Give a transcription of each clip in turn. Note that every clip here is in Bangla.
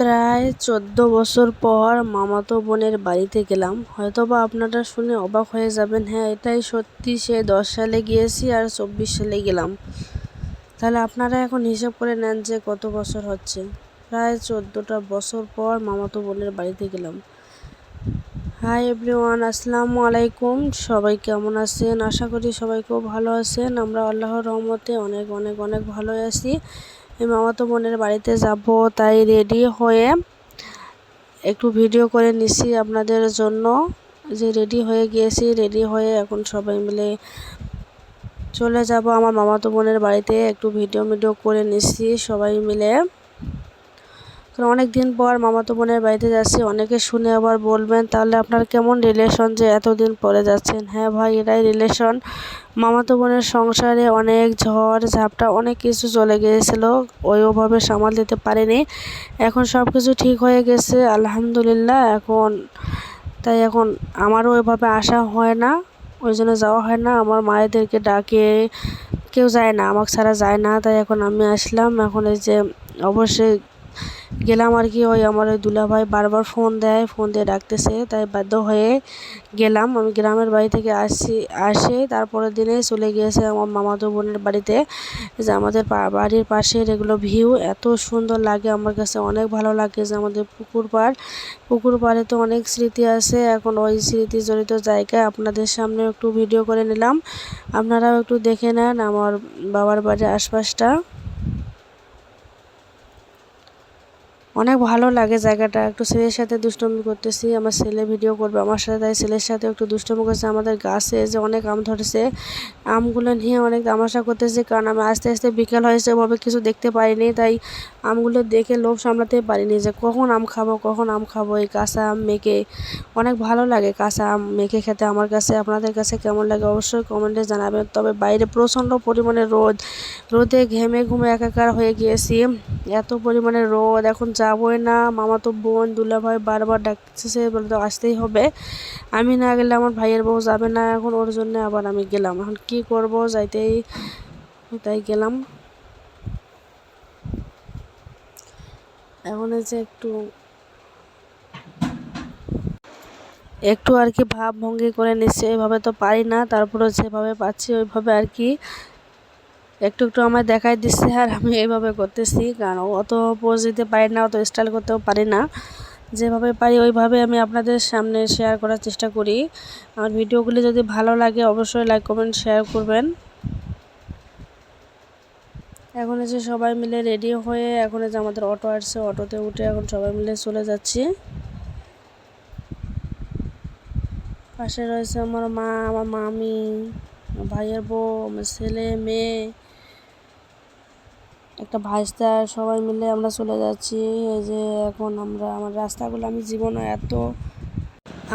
প্রায় চোদ্দ বছর পর মামাতো বোনের বাড়িতে গেলাম। হয়তোবা আপনারা শুনে অবাক হয়ে যাবেন হ্যাঁ এটাই সত্যি, সে দশ সালে গিয়েছি আর চব্বিশ সালে গেলাম। তাহলে আপনারা এখন হিসাব করে নেন যে কত বছর হচ্ছে। প্রায় চোদ্দোটা বছর পর মামাতো বোনের বাড়িতে গেলাম। হাই এভরিওয়ান, আসসালামু আলাইকুম। সবাই কেমন আছেন? আশা করি সবাই খুব ভালো আছেন। আমরা আল্লাহর রহমতে অনেক অনেক অনেক ভালো আছি। মামাতো বোনের বাড়িতে যাব, তাই রেডি হয়ে একটু ভিডিও করে নিছি আপনাদের জন্য। যে রেডি হয়ে গিয়েছি রেডি হয়ে এখন সবাই মিলে চলে যাব। আমার মামাতো বোনের বাড়িতে একটু ভিডিও মিডিও করে নিছি সবাই মিলে। কারণ অনেক দিন পর মামাতো বোনের বাড়িতে যাচ্ছি, অনেকে শুনে আবার বলবেন, তাহলে আপনার কেমন রিলেশন যে এতদিন পরে যাচ্ছেন? হ্যাঁ ভাই, এটাই রিলেশন মামাতো বোনের সংসারে অনেক ঝড়, ঝাপটা, অনেক কিছু চলে গিয়েছিল, ওই ওভাবে সামাল দিতে পারেনি। এখন সব কিছু ঠিক হয়ে গেছে, আলহামদুলিল্লাহ, এখন, তাই এখন আমারও ওইভাবে আসা হয় না, ওই জন্য যাওয়া হয় না। আমার মায়েদেরকে ডাকে, কেউ যায় না, আমাকে ছাড়া যায় না, তাই এখন আমি আসলাম। এখন এই যে, অবশ্যই গেলাম আর কি, ওই আমার ওই দুলাভাই বারবার ফোন দেয়, ফোন দিয়ে ডাকতেছে, তাই বাধ্য হয়ে গেলাম। আমি গ্রামের বাড়ি থেকে আসি আসে তারপরের দিনে চলে গিয়েছে আমার মামাতো বোনের বাড়িতে। যে আমাদের বাড়ির পাশের এগুলো ভিউ, এত সুন্দর লাগে আমার কাছে, অনেক ভালো লাগে যে আমাদের পুকুর পাড়। পুকুর পাড়ে তো অনেক স্মৃতি আছে, এখন ওই স্মৃতি জড়িত জায়গায় আপনাদের সামনে একটু ভিডিও করে নিলাম। আপনারাও একটু দেখে নেন আমার বাবার বাড়ির আশপাশটা। অনেক ভালো লাগে জায়গাটা। একটু ছেলের সাথে দুষ্টমি করতেছি, আমার ছেলে ভিডিও করবে আমার সাথে, তাই ছেলের সাথে একটু দুষ্টমি করছে। আমাদের গাছে যে অনেক আম ধরেছে, আমগুলো নিয়ে অনেক তামাশা করতেছে, কারণ আমি আস্তে আস্তে বিকেল হয়েছে, ওভাবে কিছু দেখতে পারিনি তাই আমগুলো দেখে লোভ সামলাতে পারিনি যে কখন আম খাব, কখন আম খাব। এই কাঁচা আম মেখে অনেক ভালো লাগে কাঁচা আম মেখে খেতে। আমার কাছে, আপনাদের কাছে কেমন লাগে অবশ্যই কমেন্টে জানাবেন। তবে বাইরে প্রচণ্ড পরিমাণে রোদ, রোদে ঘেমে ঘুমে একাকার হয়ে গিয়েছি। এত পরিমাণে রোদ, এখন যাবই না। মামাতো বোন, দুলাভাই বারবার ডাকছে বলতে আসতেই হবে। আমি না গেলে আমার ভাইয়ের বউ যাবে না, এখন ওর জন্য আবার আমি গেলাম। এখন কি করব, যাইতেই তাই গেলাম। এখন যে একটু একটু আর কি ভাব ভঙ্গি করে নিচ্ছে, এভাবে তো পারি না তারপরে যেভাবে পাচ্ছি ওইভাবে আর কি একটু একটু আমায় দেখাই দিচ্ছে আর আমি এইভাবে করতেছি। কারণ অত পোজ দিতে পারি না, অত স্টাইল করতেও পারি না। যেভাবে পারি ওইভাবে আমি আপনাদের সামনে শেয়ার করার চেষ্টা করি। আমার ভিডিওগুলি যদি ভালো লাগে অবশ্যই লাইক কমেন্ট শেয়ার করবেন। এখন যে সবাই মিলে রেডি হয়ে এখন যে আমাদের অটো আসছে অটোতে উঠে এখন সবাই মিলে চলে যাচ্ছি। পাশে রয়েছে আমার মা, আমার মামি। ভাইয়ের বউ ছেলে, মেয়ে, একটা ভাইস্তা সবাই মিলে আমরা চলে যাচ্ছি। এই যে এখন আমরা, আমার রাস্তাগুলো, আমি জীবনে এত,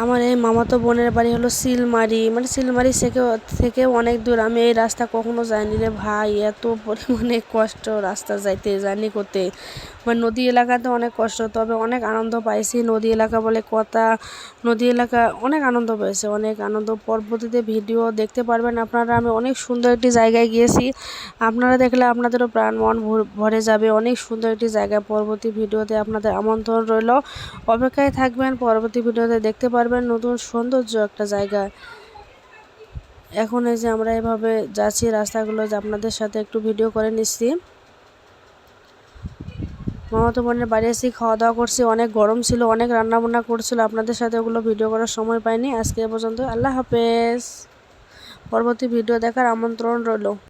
আমার এই মামাতো বোনের বাড়ি হলো সিলমারি মানে সিলমারি থেকে থেকে অনেক দূর। আমি এই রাস্তা কখনো যাইনি রে ভাই। এত পরিমাণে কষ্ট রাস্তা যাইতে, জার্নি করতে। মানে নদী এলাকাতে অনেক কষ্ট, তবে অনেক আনন্দ পাইছি। নদী এলাকা বলে কথা, নদী এলাকা অনেক আনন্দ পেয়েছে, অনেক আনন্দ। পরবর্তীতে ভিডিও দেখতে পারবেন আপনারা। আমি অনেক সুন্দর একটি জায়গায় গিয়েছি। আপনারা দেখলে আপনাদেরও প্রাণ, মন ভরে যাবে। অনেক সুন্দর একটি জায়গা। পরবর্তী ভিডিওতে আপনাদের আমন্ত্রণ রইল। অপেক্ষায় থাকবেন। পরবর্তী ভিডিওতে দেখতে পারবেন নতুন সৌন্দর্য একটা জায়গা। এখন এই যে আমরা এভাবে যাচ্ছি, রাস্তাগুলো যে আপনাদের সাথে একটু ভিডিও করে নিচ্ছি। মামাতো বোনের বাড়ি এসে খাওয়া দাওয়া করছি, অনেক গরম ছিল, অনেক রান্না বান্না করছিল, আপনাদের সাথে ওগুলো ভিডিও করার সময় পাইনি, আজকে পর্যন্ত আল্লাহ হাফেজ। পরবর্তী ভিডিও দেখার আমন্ত্রণ রইল।